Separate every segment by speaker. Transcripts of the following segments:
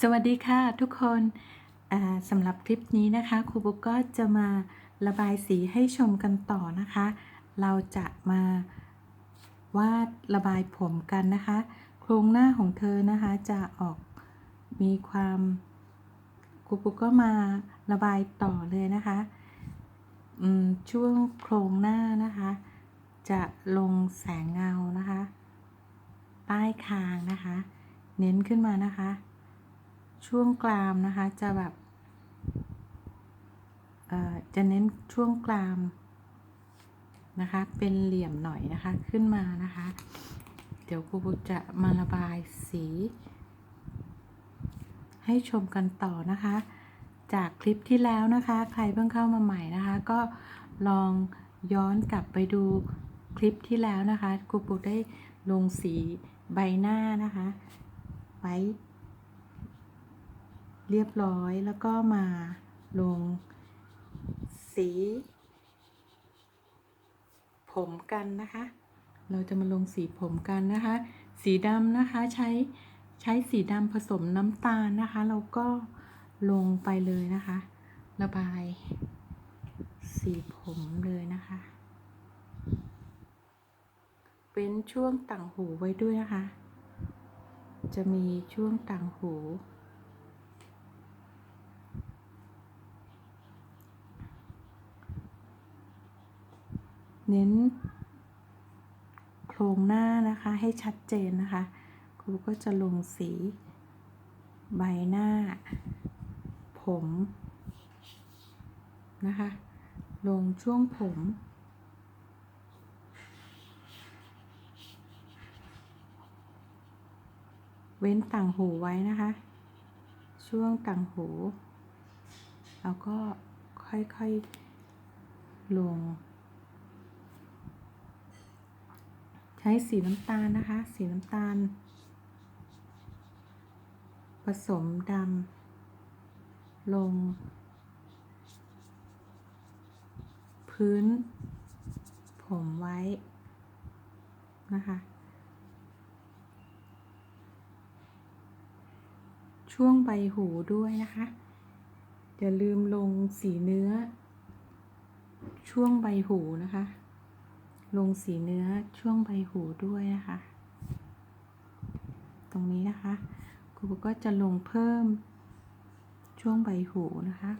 Speaker 1: สวัสดีค่ะทุกคนสำหรับคลิปนี้นะคะครูบุ๊กก็จะมาระบายสีให้ชมกันต่อนะคะ เราจะมาวาดระบายผมกันนะคะ โครงหน้าของเธอนะคะจะออกมีความครูบุ๊กก็มาระบายต่อเลยนะคะช่วงโครงหน้านะคะ จะลงแสงเงานะคะ ใต้คางนะคะ เน้นขึ้นมานะคะ ช่วงกรามนะคะจะแบบเอ่อจะเน้นช่วงกรามนะคะ เป็นเหลี่ยมหน่อยนะคะขึ้นมานะคะ เดี๋ยวครูบุ๊กจะมาระบายสี ให้ชมกันต่อนะคะ จากคลิปที่แล้วนะคะ ใครเพิ่งเข้ามาใหม่นะคะ ก็ลองย้อนกลับไปดูคลิปที่แล้วนะคะครูปุ๊กได้ลงสีใบหน้านะคะ ไว้ เรียบร้อยแล้วก็มาลงสี ผมกันนะคะ เราจะมาลงสีผมกันนะคะ สีดำนะคะใช้ใช้สีดำผสมน้ำตาลนะคะ เราก็ลงไปเลยนะคะ ระบาย สีผมเลยนะคะ เป็นช่วงต่างหูไว้ด้วยนะคะ จะมีช่วงต่างหู เน้น โครงหน้านะคะให้ชัดเจนนะคะ ครูก็จะลงสี ใบหน้า ผมนะคะ ลงช่วงผม เว้นต่างหูไว้นะคะ ช่วงต่างหูแล้วก็ค่อยๆลง ใช้สีน้ำตาลนะคะ สีน้ำตาล ผสมดำลง พื้น ผมไว้ นะคะ ช่วงใบหูด้วยนะคะ อย่าลืมลงสีเนื้อ ช่วงใบหูนะคะ ลงสีเนื้อช่วงใบหูด้วยนะคะ ตรงนี้นะคะครูก็จะลงเพิ่มช่วงใบหูนะคะ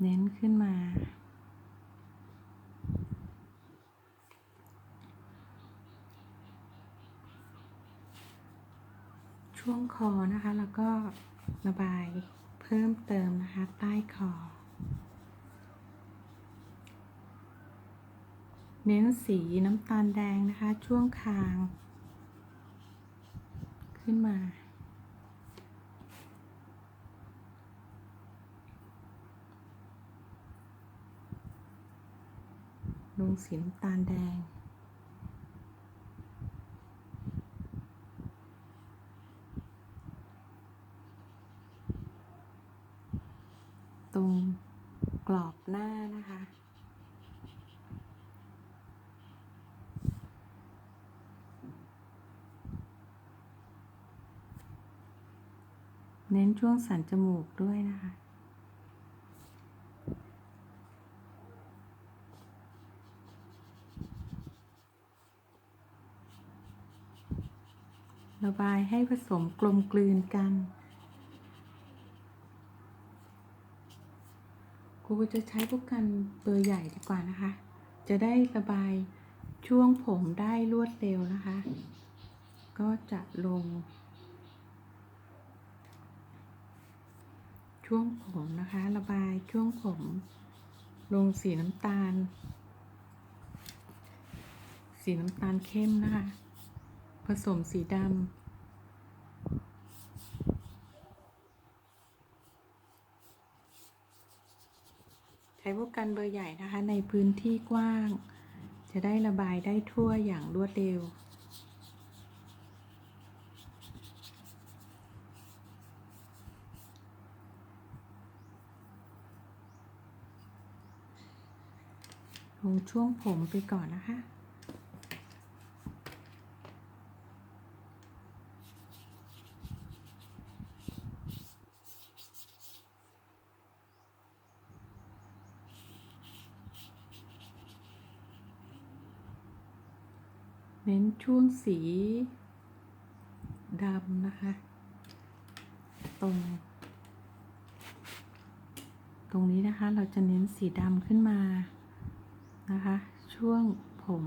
Speaker 1: เน้นขึ้นมาช่วงคอนะคะ แล้วก็ระบาย พิ่มเติมนะคะใต้คอ เน้นสีน้ำตาลแดงนะคะ ช่วงคาง ขึ้นมาลงสีน้ำตาลแดง ตรงกรอบหน้านะคะ เน้นช่วงสันจมูกด้วยนะคะระบายให้ผสมกลมกลืนกัน รูจะใช้พวกกันเบอร์ใหญ่ดีกว่านะคะ จะได้ระบายช่วงผมได้รวดเร็วนะคะ ก็จะลง ช่วงผมนะคะ ระบายช่วงผม ลงสีน้ำตาล สีน้ำตาลเข้มนะคะ ผสมสีดำ ใช้พวกกันเบอร์ใหญ่นะคะ ในพื้นที่กว้าง จะได้ระบายได้ทั่วอย่างรวดเร็ว ลงช่วงผมไปก่อนนะคะ ช่วงสีดำนะคะ ตรง ตรงนี้นะคะเราจะเน้นสีดำขึ้นมานะคะ ช่วงผม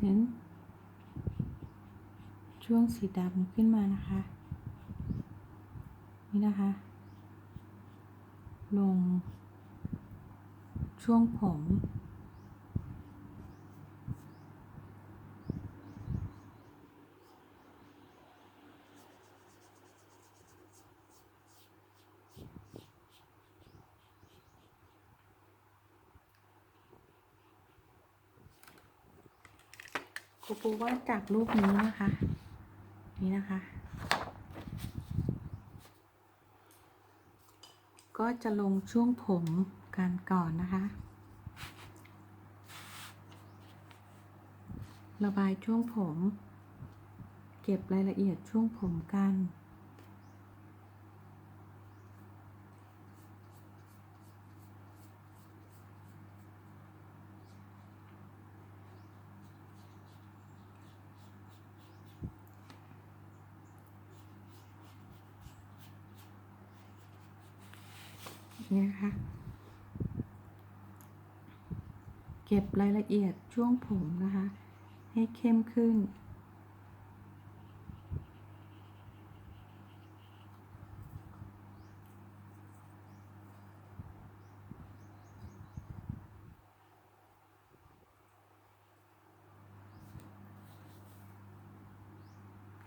Speaker 1: เน้น ช่วงสีดำขึ้นมานะคะ นี่นะคะ ลง ช่วงผม ครูปูว่าดจากรูปนี้นะคะ นี่นะคะ ก็จะลงช่วงผมกันก่อนนะคะ ระบายช่วงผม เก็บรายละเอียดช่วงผมกัน นี่นะคะ เก็บรายละเอียดช่วงผมนะคะ ให้เข้มขึ้น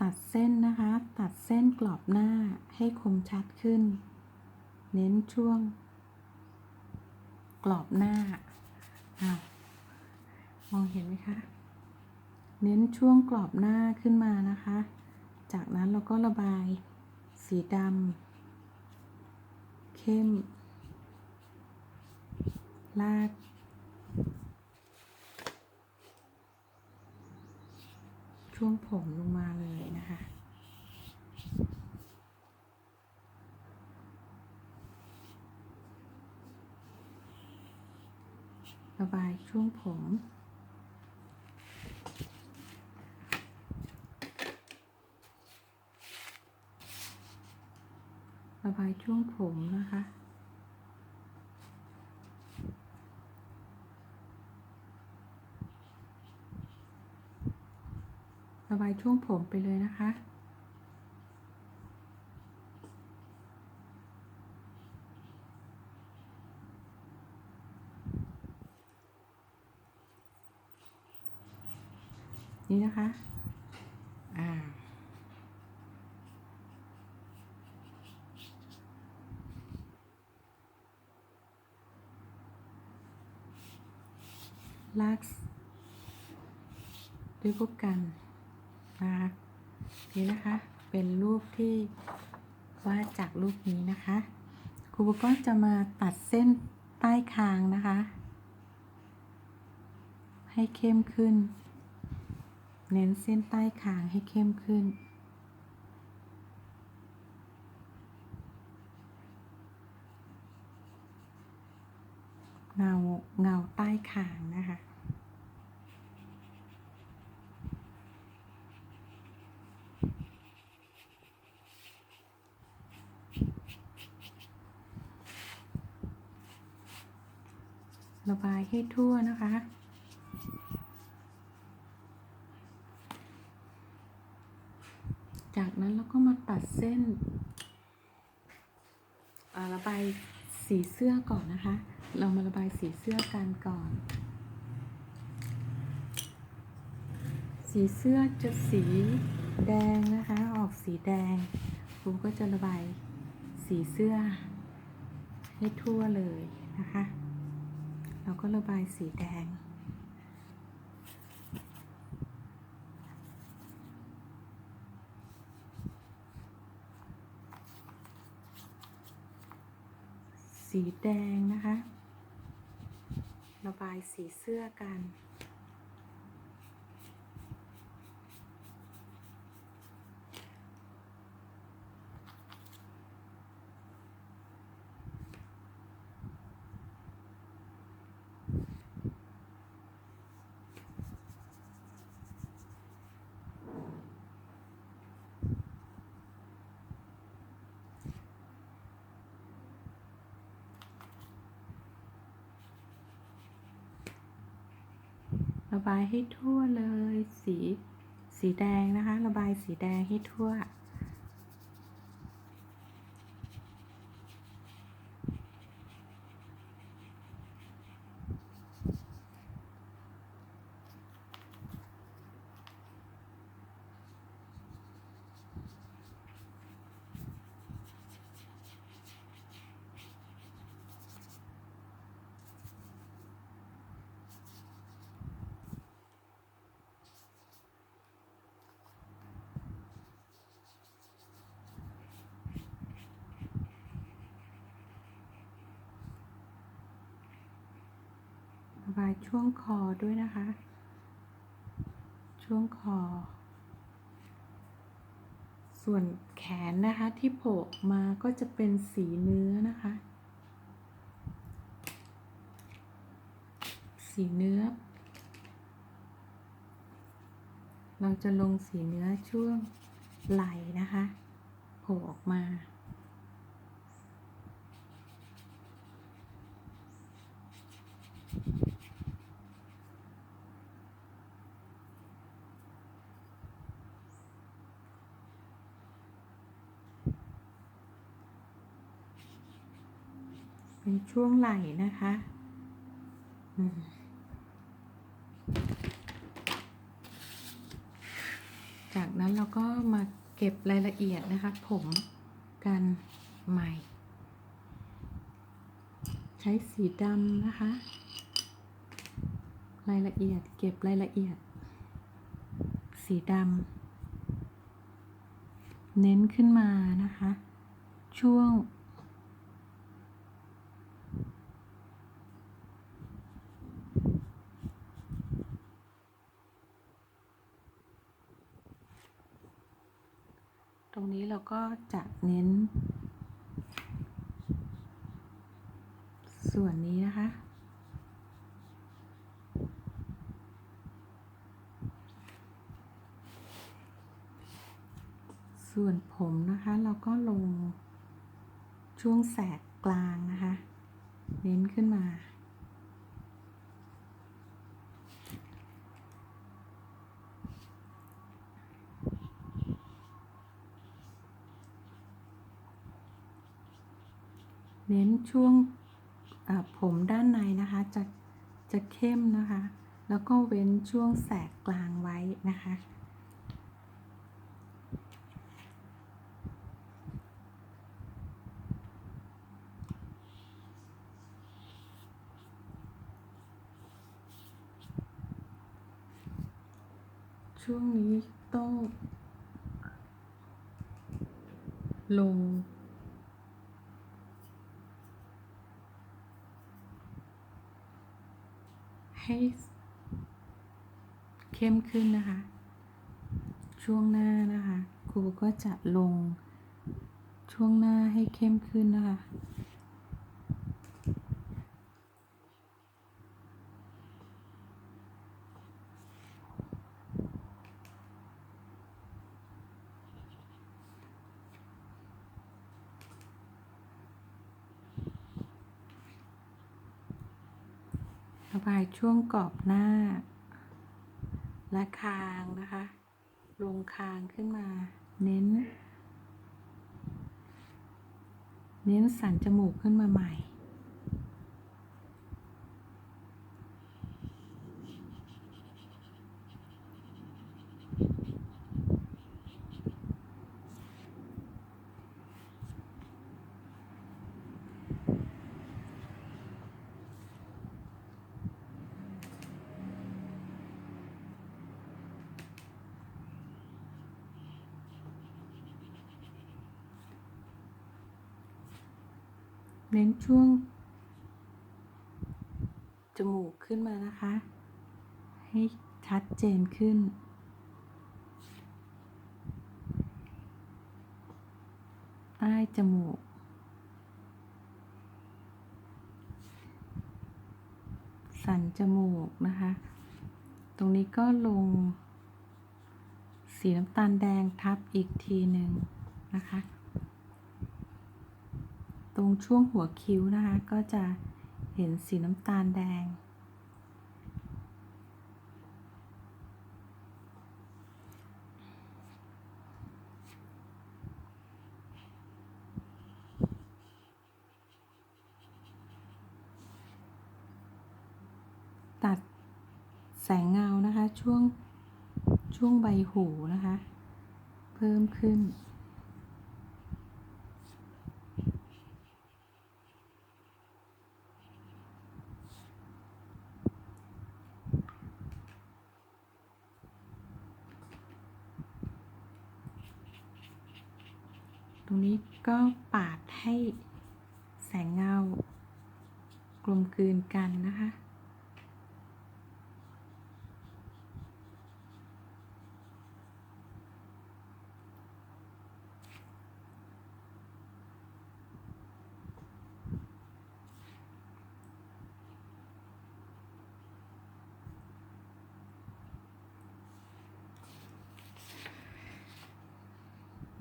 Speaker 1: ตัดเส้นนะคะ ตัดเส้นกรอบหน้าให้คมชัดขึ้น เน้นช่วง กรอบหน้า อ้าว มองเห็นไหมคะ เน้นช่วงกรอบหน้าขึ้นมานะคะ จากนั้นเราก็ระบายสีดำเข้ม ลาก ช่วงผมลงมาเลยนะคะระบายช่วงผม ระบายช่วงผมนะคะ ระบายช่วงผมไปเลยนะคะนี่นะคะ อ่า ลาก ด้วยพวกกันนะคะนี่นะคะเป็นรูปที่วาดจากรูปนี้นะคะครูก็จะมาตัดเส้นใต้คางนะคะ ให้เข้มขึ้น เน้นเส้นใต้คางให้เข้มขึ้นเงาเงาใต้คางนะคะ ระบายให้ทั่วนะคะ จากนั้นเราก็มาตัดเส้นระบายสีเสื้อก่อนนะคะ เรามาระบายสีเสื้อกันก่อน สีเสื้อจะสีแดงนะคะ ออกสีแดงครูก็จะระบายสีเสื้อให้ทั่วเลยนะคะ เราก็ระบายสีแดง สีแดงนะคะ ระบายสีเสื้อกัน บายให้ทั่วเลย สีสีแดงนะคะ ระบายสีแดงให้ทั่ว ระบายช่วงคอด้วยนะคะ ช่วงคอ ส่วนแขนนะคะที่โผล่มาก็จะเป็นสีเนื้อนะคะ สีเนื้อ เราจะลงสีเนื้อช่วงไหล่นะคะโผล่ออกมา เป็นช่วงไหล่นะคะจากนั้นเราก็มาเก็บรายละเอียดนะคะ ผมกันใหม่ ใช้สีดำนะคะ รายละเอียดเก็บรายละเอียด สีดำเน้นขึ้นมานะคะ ช่วง ตรงนี้เรา ก็จะเน้น ส่วนนี้นะคะ ส่วนผมนะคะเราก็ลงช่วงแสกกลางนะคะ เน้นขึ้นมา เน้นช่วงผมด้านในนะคะ จะจะเข้มนะคะ แล้วก็เว้นช่วงแสกกลางไว้นะคะ ช่วงนี้ต้องลง ให้เข้มขึ้นนะคะ ช่วงหน้านะคะ ครูก็จะลงช่วงหน้าให้เข้มขึ้นนะคะ ช่วงกรอบหน้า และคางนะคะ ลงคางขึ้นมา เน้น เน้นสันจมูกขึ้นมาใหม่ เน้นช่วง จมูกขึ้นมานะคะ ให้ชัดเจนขึ้น ใต้จมูก สันจมูกนะคะ ตรงนี้ก็ลง สีน้ำตาลแดงทับอีกทีหนึ่งนะคะ รงช่วงหัวคิ้วนะคะ ก็จะเห็นสีน้ำตาลแดง ตัดแสงเงานะคะช่วงช่วงใบหูนะคะ เพิ่มขึ้น ก็ปาดให้แสงเงากลมกลืนกันนะคะ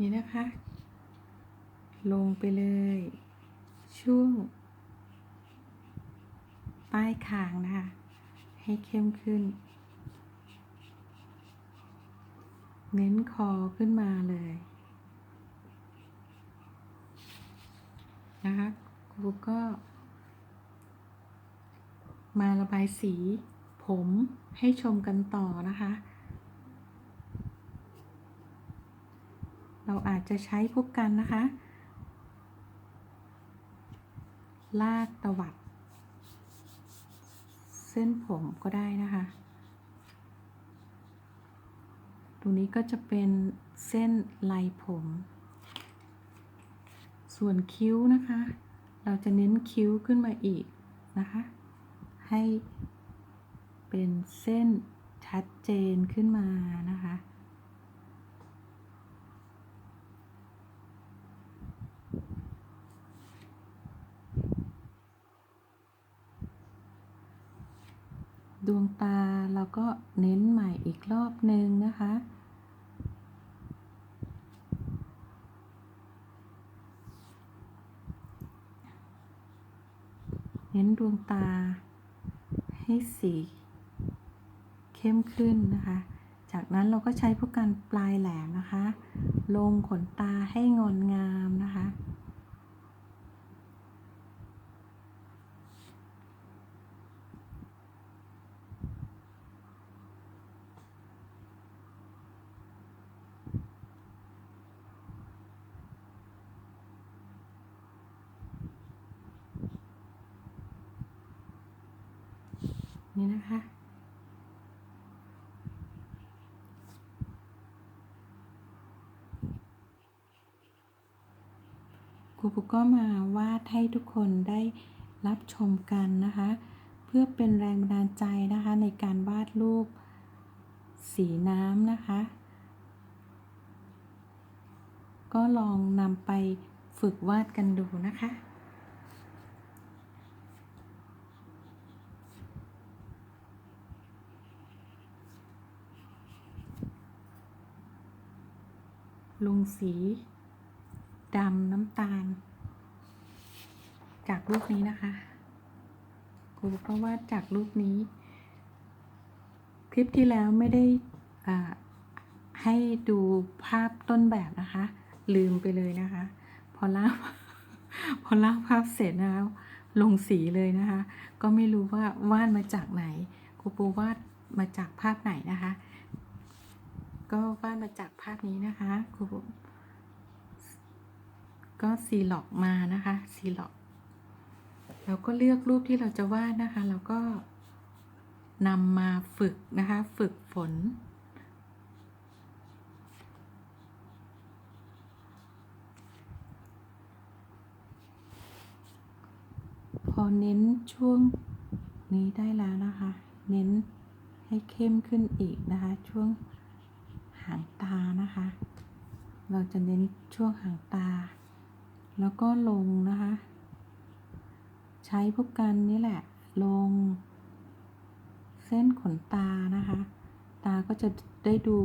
Speaker 1: นี่นะคะ ลงไปเลย ช่วง ใต้คางนะคะ ให้เข้มขึ้น เน้นคอขึ้นมาเลย นะคะครูก็ มาระบายสี ผมให้ชมกันต่อนะคะเราอาจจะใช้พวกกันนะคะ ลากตวัด เส้นผมก็ได้นะคะ ตรงนี้ก็จะเป็นเส้นลายผม ส่วนคิ้วนะคะ เราจะเน้นคิ้วขึ้นมาอีกนะคะ ให้เป็นเส้นชัดเจนขึ้นมานะคะ ดวงตาเราก็เน้นใหม่อีกรอบหนึ่งนะคะ เน้นดวงตาให้สีเข้มขึ้นนะคะ จากนั้นเราก็ใช้พวกกันปลายแหลมนะคะ ลงขนตาให้งอนงามนะคะ นี่นะคะ ครูปุกก็มาวาดให้ทุกคนได้รับชมกันนะคะ เพื่อเป็นแรงบันดาลใจนะคะในการวาดรูปสีน้ำนะคะ ก็ลองนำไปฝึกวาดกันดูนะคะ ลงสีดำน้ำตาล จากรูปนี้นะคะครูก็วาดจากรูปนี้ คลิปที่แล้วไม่ได้อ่าให้ดูภาพต้นแบบนะคะ ลืมไปเลยนะคะ พอลากพอลากภาพเสร็จแล้วลงสีเลยนะคะ ก็ไม่รู้ว่าวาดมาจากไหนครูปูวาดมาจากภาพไหนนะคะ ก็วาดมาจากภาพนี้นะคะครูก็ซีล็อกมานะคะซีล็อกเราก็เลือกรูปที่เราจะวาดนะคะแล้วก็นำมาฝึกนะคะ ฝึกฝน พอเน้นช่วงนี้ได้แล้วนะคะ เน้นให้เข้มขึ้นอีกนะคะช่วง หางตานะคะ เราจะเน้นช่วงหางตา แล้วก็ลงนะคะ ใช้พวกกันนี่แหละ ลง เส้นขนตานะคะ ตาก็จะได้ดู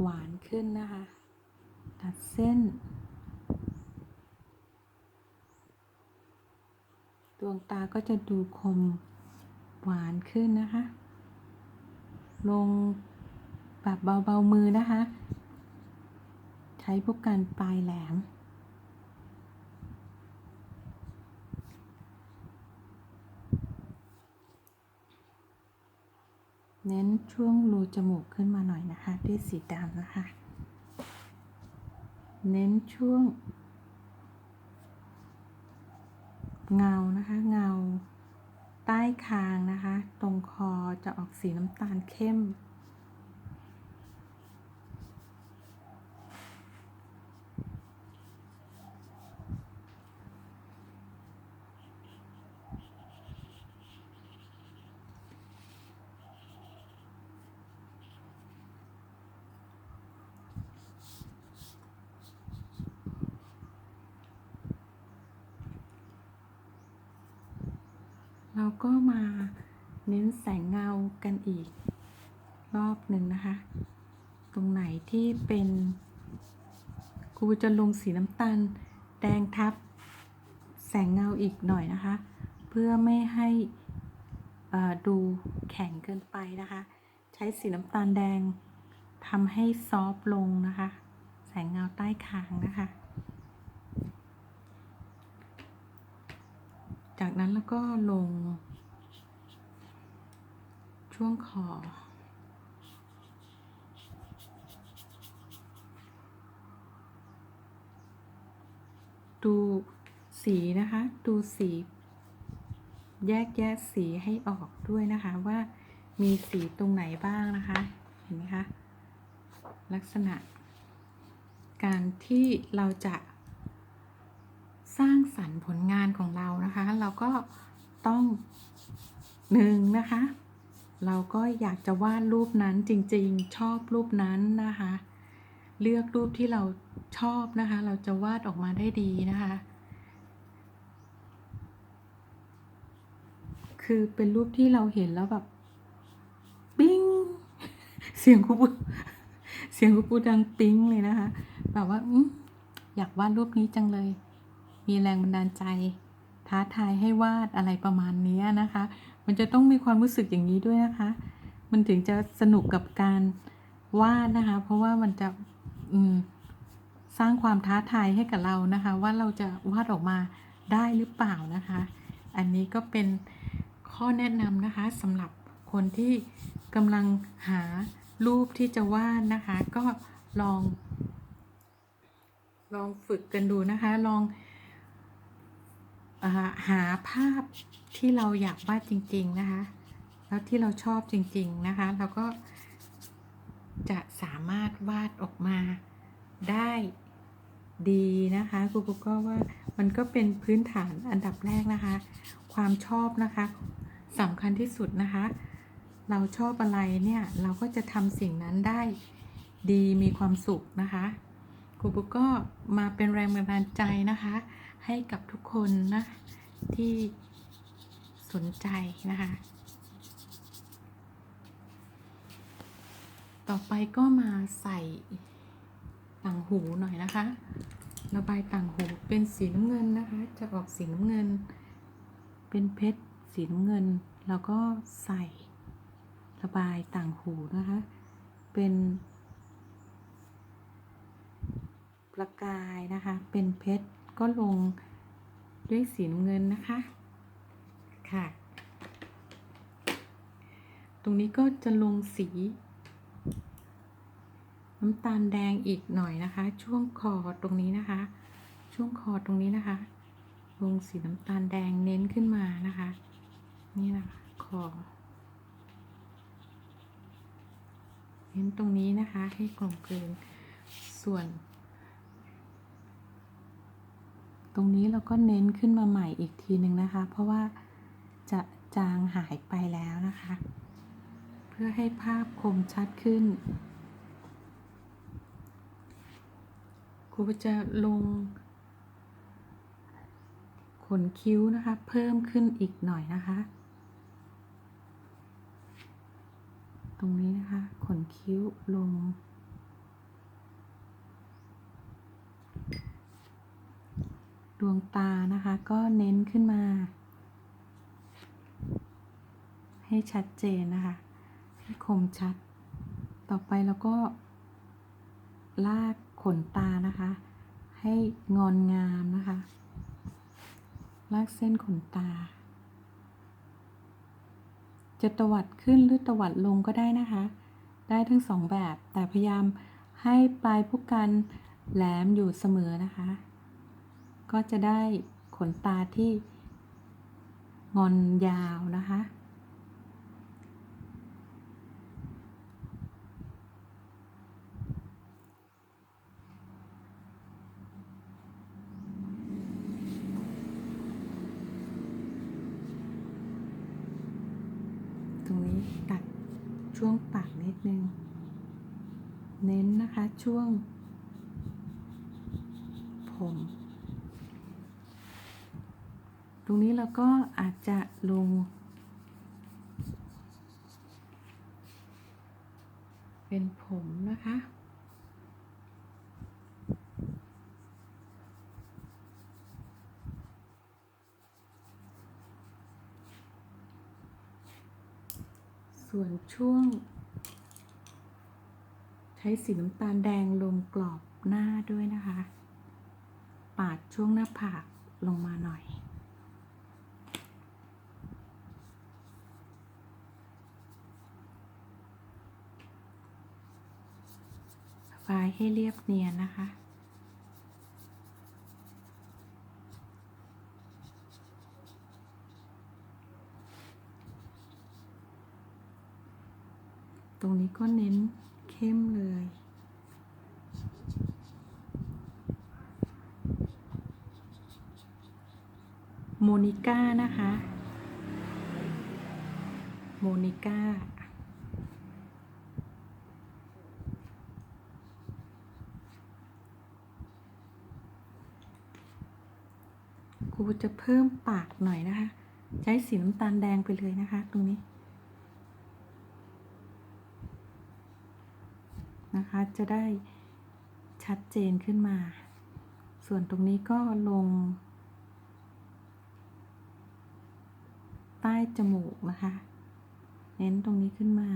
Speaker 1: หวานขึ้นนะคะ ตัดเส้นดวงตาก็จะดูคมหวานขึ้นนะคะ ลงแบบเบาๆมือนะคะ ใช้พวกกันปลายแหลม เน้นช่วงรูจมูกขึ้นมาหน่อยนะคะ ด้วยสีดำนะคะ เน้นช่วง เงานะคะ เงา ใต้คางนะคะ ตรงคอจะออกสีน้ำตาลเข้ม เราก็มาเน้นแสงเงา กันอีกรอบหนึ่งนะคะ ตรงไหนที่เป็นครูจะลงสีน้ำตาลแดงทับแสงเงาอีกหน่อยนะคะ เพื่อไม่ให้ดูแข็งเกินไปนะคะ ใช้สีน้ำตาลแดงทำให้ซอฟต์ลงนะคะ แสงเงาใต้คางนะคะ จากนั้นแล้วก็ลง ช่วงคอ ดูสีนะคะ ดูสี แยกแยะสีให้ออกด้วยนะคะว่ามีสีตรงไหนบ้างนะคะ เห็นไหมคะ ลักษณะ การที่เราจะสร้างสรรค์ผลงานของเรานะคะ เราก็ต้องหนึ่งนะคะ เราก็อยากจะวาดรูปนั้นจริงๆ ชอบรูปนั้นนะคะ เลือกรูปที่เราชอบนะคะ เราจะวาดออกมาได้ดีนะคะ คือเป็นรูปที่เราเห็นแล้วแบบปิ้ง เสียงคุปูเสียงคุปูดังปิ้งเลยนะคะ แบบว่าออยากวาดรูปนี้จังเลย มีแรงบันดาลใจ ท้าทายให้วาดอะไรประมาณนี้นะคะ มันจะต้องมีความรู้สึกอย่างนี้ด้วยนะคะ มันถึงจะสนุกกับการวาดนะคะ เพราะว่ามันจะอืสร้างความท้าทายให้กับเรานะคะ ว่าเราจะวาดออกมาได้หรือเปล่านะคะ อันนี้ก็เป็นข้อแนะนำนะคะสำหรับคนที่กำลังหารูปที่จะวาดนะคะ ก็ลอง ลองฝึกกันดูนะคะ ลอง หาภาพที่เราอยากวาดจริง ๆ นะคะ แล้วที่เราชอบจริง ๆ นะคะ เราก็จะสามารถวาดออกมาได้ดีนะคะครูปุ๊กก็ว่ามันก็เป็นพื้นฐานอันดับแรกนะคะ ความชอบนะคะสำคัญที่สุดนะคะ เราชอบอะไรเนี่ยเราก็จะทำสิ่งนั้นได้ดีมีความสุขนะคะครูปุ๊กก็มาเป็นแรงบันดาลใจนะคะ ให้กับทุกคนนะที่สนใจนะคะ ต่อไปก็มาใส่ต่างหูหน่อยนะคะ ระบายต่างหูเป็นสีน้ำเงินนะคะ จะออกสีน้ำเงิน เป็นเพชรสีน้ำเงิน แล้วก็ใส่ระบายต่างหูนะคะ เป็นประกายนะคะ เป็นเพชร ก็ลงด้วยสีน้ำเงินนะคะ ค่ะ ตรงนี้ก็จะลงสี น้ำตาลแดงอีกหน่อยนะคะ ช่วงคอตรงนี้นะคะ ช่วงคอตรงนี้นะคะ ลงสีน้ำตาลแดงเน้นขึ้นมานะคะ นี่นะคะคอเน้นตรงนี้นะคะให้กลมกลืนส่วน ต รงนี้เราก็เน้นขึ้นมาใหม่อีกทีหนึ่งนะคะ เพราะว่าจะจางหายไปแล้วนะคะ เพื่อให้ภาพคมชัดขึ้นครูจะลงขนคิ้วนะคะ เพิ่มขึ้นอีกหน่อยนะคะ ตรงนี้นะคะ ขนคิ้วลง ดวงตานะคะก็เน้นขึ้นมา ให้ชัดเจนนะคะให้คมชัด ต่อไปเราก็ ลากขนตานะคะ ให้งอนงามนะคะ ลากเส้นขนตา จะตวัดขึ้นหรือตวัดลงก็ได้นะคะ ได้ทั้งสองแบบแต่พยายามให้ปลายผู้กันแหลมอยู่เสมอนะคะ ก็จะได้ขนตาที่งอนยาวนะคะ ตรงนี้ตัดช่วงปากนิดนึง เน้นนะคะช่วงผม ตรงนี้เราก็อาจจะลง เป็นผมนะคะส่วนช่วง ใช้สีน้ำตาลแดงลงกรอบหน้าด้วยนะคะ ปาดช่วงหน้าผากลงมาหน่อย ปลายให้เรียบเนียนนะคะ ตรงนี้ก็เน้นเข้มเลยโมนิก้านะคะ โมนิก้า ครู จะเพิ่มปากหน่อยนะคะ ใช้สีน้ำตาลแดงไปเลยนะคะ ตรงนี้ นะคะ จะได้ชัดเจนขึ้นมา ส่วนตรงนี้ก็ลง ใต้จมูกนะคะ เน้นตรงนี้ขึ้นมา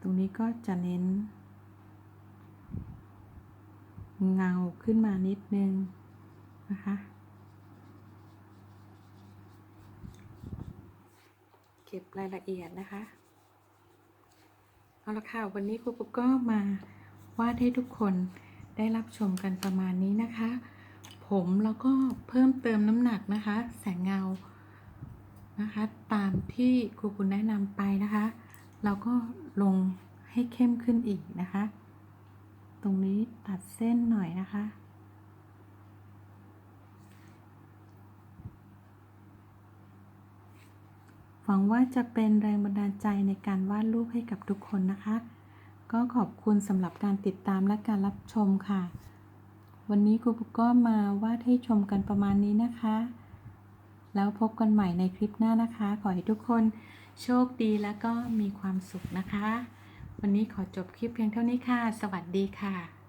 Speaker 1: ตรงนี้ก็จะเน้นเงาขึ้นมานิดนึง นะคะ เก็บรายละเอียดนะคะ เอาละค่ะ วันนี้ครูปุ๊กก็มาวาดให้ทุกคนได้รับชมกันประมาณนี้นะคะ ผมแล้วก็เพิ่มเติมน้ำหนักนะคะ แสงเงานะคะ ตามที่ครูปุณแนะนำไปนะคะ เราก็ลงให้เข้มขึ้นอีกนะคะ ตรงนี้ตัดเส้นหน่อยนะคะ วังว่าจะเป็นแรงบันดาลใจในการวาดรูปให้กับทุกคนนะคะ ก็ขอบคุณสำหรับการติดตามและการรับชมค่ะ วันนี้ครูปุ๊กก็มาวาดให้ชมกันประมาณนี้นะคะ แล้วพบกันใหม่ในคลิปหน้านะคะ ขอให้ทุกคนโชคดีและก็มีความสุขนะคะ วันนี้ขอจบคลิปเพียงเท่านี้ค่ะ สวัสดีค่ะ